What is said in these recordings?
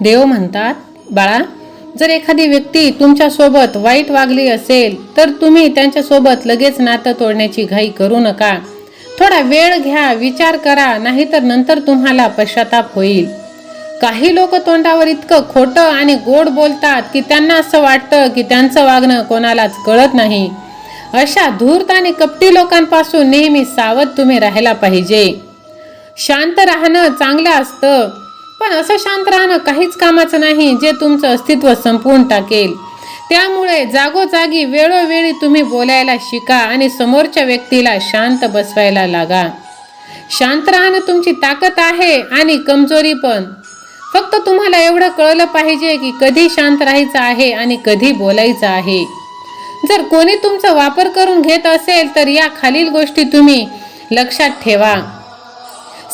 देव म्हणतात बाळा जर एखादी व्यक्ती तुमच्यासोबत वाईट वागली असेल तर तुम्ही त्यांच्यासोबत लगेच नातं तोडण्याची घाई करू नका. थोडा वेळ घ्या विचार करा नाहीतर नंतर तुम्हाला पश्चाताप होईल. काही लोक तोंडावर इतकं खोटं आणि गोड बोलतात की त्यांना असं वाटतं की त्यांचं वागणं कोणालाच कळत नाही. अशा धूर्त आणि कपटी लोकांपासून नेहमी सावध तुम्ही राहायला पाहिजे. शांत राहणं चांगलं असतं. पण असं शांत राहणं काहीच कामाचं नाही जे तुमचं अस्तित्व संपवून टाकेल. त्यामुळे जागोजागी वेळोवेळी तुम्ही बोलायला शिका आणि समोरच्या व्यक्तीला शांत बसवायला लागा. शांत राहणं तुमची ताकद आहे आणि कमजोरी पण. फक्त तुम्हाला एवढं कळलं पाहिजे की कधी शांत राहायचं आहे आणि कधी बोलायचं आहे. जर कोणी तुमचा वापर करून घेत असेल तर या खालील गोष्टी तुम्ही लक्षात ठेवा.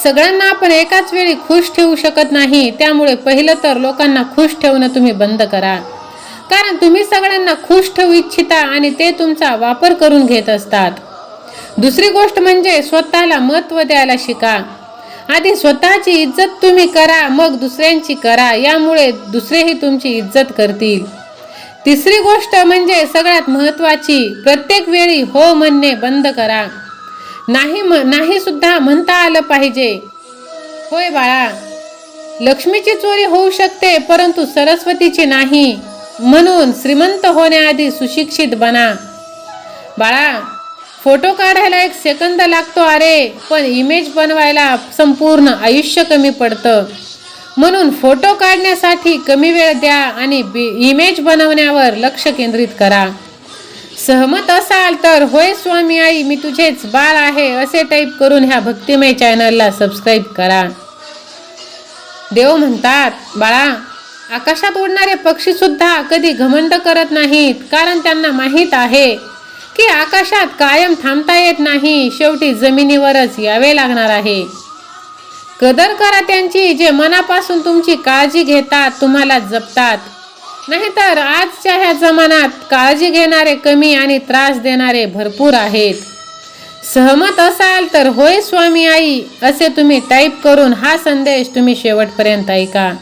सगळ्यांना आपण एकाच वेळी खुश ठेवू शकत नाही त्यामुळे पहिलं तर लोकांना खुश ठेवणं तुम्ही बंद करा. कारण तुम्ही सगळ्यांना खुश ठेवू इच्छिता आणि ते तुमचा वापर करून घेत असतात. दुसरी गोष्ट म्हणजे स्वतःला महत्त्व द्यायला शिका. आधी स्वतःची इज्जत तुम्ही करा मग दुसऱ्यांची करा यामुळे दुसरेही तुमची इज्जत करतील. तिसरी गोष्ट म्हणजे सगळ्यात महत्त्वाची प्रत्येक वेळी हो म्हणणे बंद करा. नाही नाही सुद्धा म्हणता आलं पाहिजे. होय बाळा लक्ष्मीची चोरी होऊ शकते परंतु सरस्वतीची नाही. म्हणून श्रीमंत होण्याआधी सुशिक्षित बना. बाळा फोटो काढायला एक सेकंद लागतो अरे पण इमेज बनवायला संपूर्ण आयुष्य कमी पडतं. म्हणून फोटो काढण्यासाठी कमी वेळ द्या आणि बी इमेज बनवण्यावर लक्ष केंद्रित करा. सहमत असाल तर होय स्वामी आई मी तुझेच बाळ आहे असे टाईप करून ह्या भक्तिमय चॅनलला सबस्क्राईब करा. देव म्हणतात बाळा आकाशात उडणारे पक्षी सुद्धा कधी घमंड करत नाहीत कारण त्यांना माहीत आहे की आकाशात कायम थांबता येत नाही शेवटी जमिनीवरच यावे लागणार आहे. कदर करा त्यांची जे मनापासून तुमची काळजी घेतात तुम्हाला जपतात. नाहीतर आजच्या ह्या जमान्यात काळजी घेणारे कमी आणि त्रास देणारे भरपूर आहेत. सहमत असाल तर होय स्वामी आई असे तुम्ही टाईप करून हा संदेश तुम्ही शेवटपर्यंत ऐका.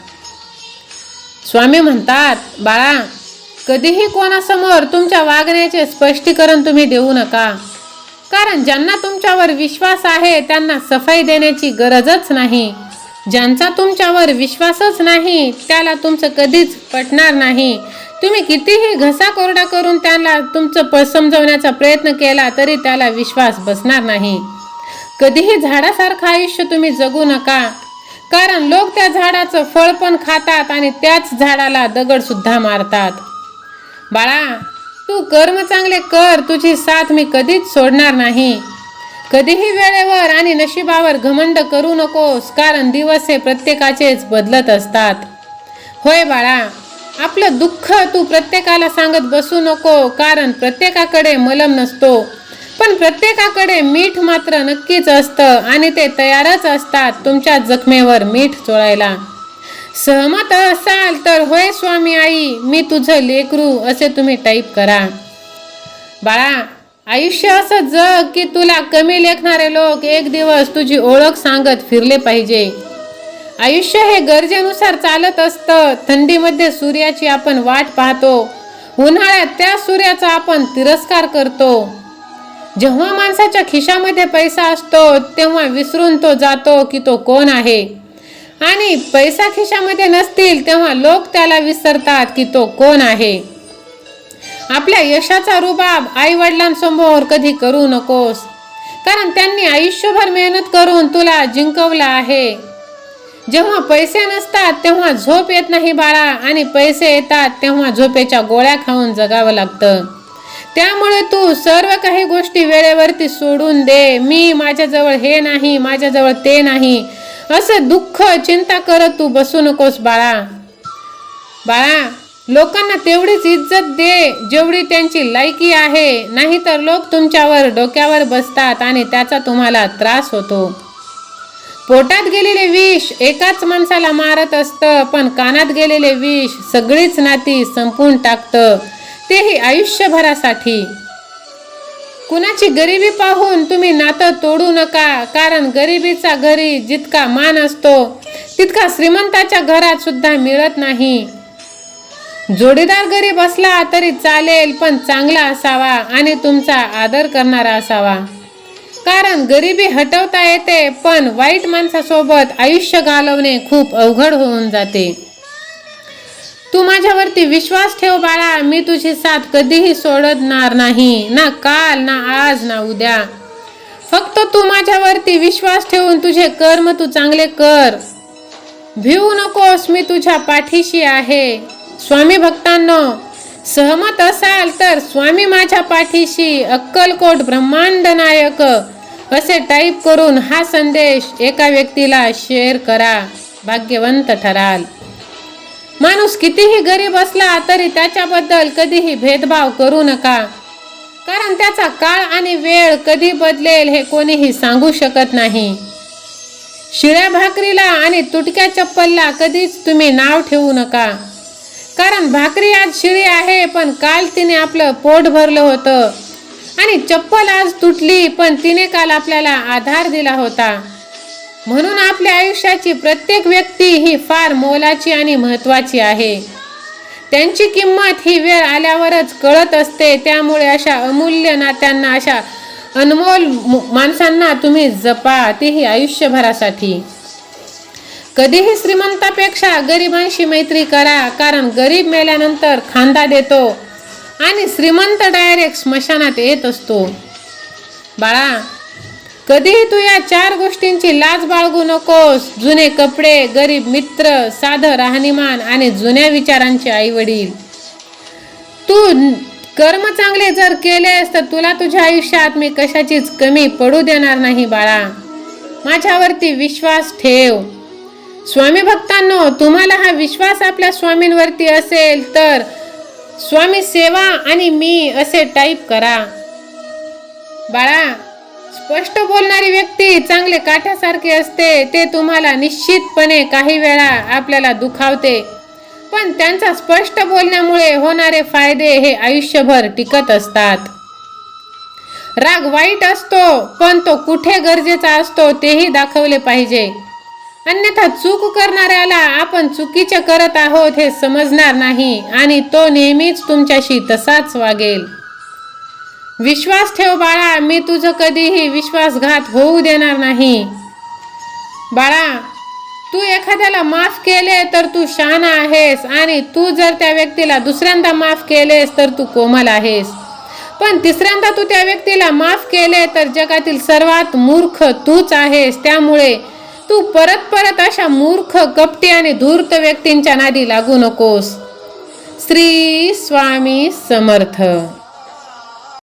स्वामी म्हणतात बाळा कधीही कोणासमोर तुमच्या वागण्याचे स्पष्टीकरण तुम्ही देऊ नका. कारण ज्यांना तुमच्यावर विश्वास आहे त्यांना सफाई देण्याची गरजच नाही. ज्यांचा तुमच्यावर विश्वासच नाही त्याला तुमचं कधीच पटणार नाही. तुम्ही कितीही घसा कोरडा करून त्याला तुमचं प समजवण्याचा प्रयत्न केला तरी त्याला विश्वास बसणार नाही. कधीही झाडासारखं आयुष्य तुम्ही जगू नका. कारण लोक त्या झाडाचं फळ पण खातात आणि त्याच झाडाला दगडसुद्धा मारतात. बाळा तू कर्म चांगले कर तुझी साथ मी कधीच सोडणार नाही. कधीही वेळेवर आणि नशिबावर घमंड करू नकोस कारण दिवस हे प्रत्येकाचेच बदलत असतात. होय बाळा आपलं दुःख तू प्रत्येकाला सांगत बसू नको कारण प्रत्येकाकडे मलम नसतो. पण प्रत्येकाकडे मीठ मात्र नक्कीच असतं आणि ते तयारच असतात तुमच्या जखमेवर मीठ चोळायला. सहमत असाल तर होय स्वामी आई मी तुझं लेकरू असे तुम्ही टाईप करा. बाळा आयुष्य असं जग की तुला कमी लेखणारे लोक एक दिवस तुझी ओळख सांगत फिरले पाहिजे. आयुष्य हे गरजेनुसार चालत असतं. थंडीमध्ये सूर्याची आपण वाट पाहतो. उन्हाळ्यात त्या सूर्याचा आपण तिरस्कार करतो. जेव्हा माणसाच्या खिशामध्ये पैसा असतो तेव्हा विसरून तो जातो की तो कोण आहे. आणि पैसा खिशामध्ये नसतील तेव्हा लोक त्याला विसरतात की तो कोण आहे. आपल्या यशाचा रुबाब आई वडिलांसमोर कधी करू नकोस. कारण त्यांनी आयुष्यभर मेहनत करून तुला जिंकवलं आहे. जेव्हा पैसे नसतात तेव्हा झोप येत नाही बाळा. आणि पैसे येतात तेव्हा झोपेच्या गोळ्या खाऊन जगावं लागतं. त्यामुळे तू सर्व काही गोष्टी वेळेवरती सोडून दे. मी माझ्याजवळ हे नाही माझ्याजवळ ते नाही. असं दुःख चिंता करत तू बसू नकोस बाळा. बाळा लोकांना तेवढीच इज्जत दे जेवढी त्यांची लायकी आहे. नाहीतर लोक तुमच्यावर डोक्यावर बसतात आणि त्याचा तुम्हाला त्रास होतो. पोटात गेलेले विष एकाच माणसाला मारत असतं पण कानात गेलेले विष सगळीच नाती संपून टाकतं. तेही आयुष्यभरासाठी. कुणाची गरिबी पाहून तुम्ही नातं तोडू नका कारण गरिबीचा घरी जितका मान असतो तितका श्रीमंताच्या घरात सुद्धा मिळत नाही. जोडीदार गरीब असला तरी चालेल पण चांगला असावा आणि तुमचा आदर करणारा असावा. कारण गरिबी हटवता येते पण वाईट माणसासोबत आयुष्य घालवणे खूप अवघड होऊन जाते. तू माझ्यावरती विश्वास ठेव बाळा मी तुझी साथ कधीही सोडणार नाही ना काल ना आज ना उद्या. फक्त तू माझ्यावरती विश्वास ठेवून तुझे कर्म तू चांगले कर. भिवू नकोस मी तुझ्या पाठीशी आहे. स्वामी भक्तांनो सहमत असाल तर स्वामी माझ्या पाठीशी अक्कलकोट ब्रह्मांड नायक असे टाईप करून हा संदेश एका व्यक्तीला शेअर करा. भाग्यवंत ठराल. माणूस कितीही गरीब असला तरी त्याच्याबद्दल कधीही भेदभाव करू नका. कारण त्याचा काळ आणि वेळ कधी बदलेल हे कोणीही सांगू शकत नाही. शिळ्या भाकरीला आणि तुटक्या चप्पलला कधीच तुम्ही नाव ठेवू नका. कारण भाकरी आज शिळी आहे पण काल तिने आपलं पोट भरलं होतं. आणि चप्पल आज तुटली पण तिने काल आपल्याला आधार दिला होता. म्हणून आपल्या आयुष्याची प्रत्येक व्यक्ती ही फार मोलाची आणि महत्त्वाची आहे. त्यांची किंमत ही वेळ आल्यावरच कळत असते त्यामुळे अशा अमूल्य नात्यांना अशा अनमोल माणसांना तुम्ही जपा तेही आयुष्यभरासाठी. कधीही श्रीमंतापेक्षा गरिबांशी मैत्री करा कारण गरीब मेल्यानंतर खांदा देतो आणि श्रीमंत डायरेक्ट स्मशानात येत असतो. बाळा कधीही तू या चार गोष्टींची लाज बाळगू नकोस. जुने कपडे गरीब मित्र साधं राहणीमान आणि जुन्या विचारांचे आई वडील तू कर्म चांगले जर केलेस तर तुला तुझ्या आयुष्यात मी कशाचीच कमी पडू देणार नाही बाळा. माझ्यावरती विश्वास ठेव. स्वामी भक्तांनो तुम्हाला हा विश्वास आपल्या स्वामींवरती असेल तर स्वामी सेवा आणि मी असे टाईप करा. बाळा स्पष्ट बोलणारी व्यक्ती चांगले काठ्यासारखे असते ते तुम्हाला निश्चितपणे काही वेळा आपल्याला दुखावते. पण त्यांचा स्पष्ट बोलण्यामुळे होणारे फायदे हे आयुष्यभर टिकत असतात. राग वाईट असतो पण तो कुठे गरजेचा असतो तेही दाखवले पाहिजे. अन्यथा चूक करणाऱ्याला आपण चुकीचे करत आहोत हे समजणार नाही आणि तो नेहमीच तुमच्याशी तसाच वागेल. विश्वास ठेव बाळा मी तुझं कधीही विश्वासघात होऊ देणार नाही. बाळा तू एखाद्याला माफ केले तर तू शहाणा आहेस आणि तू जर त्या व्यक्तीला दुसऱ्यांदा माफ केलेस तर तू कोमल आहेस. पण तिसऱ्यांदा तू त्या व्यक्तीला माफ केले तर जगातील सर्वात मूर्ख तूच आहेस. त्यामुळे तू परत परत अशा मूर्ख कपटी आणि धूर्त व्यक्तींच्या नादी लागू नकोस. श्री स्वामी समर्थ.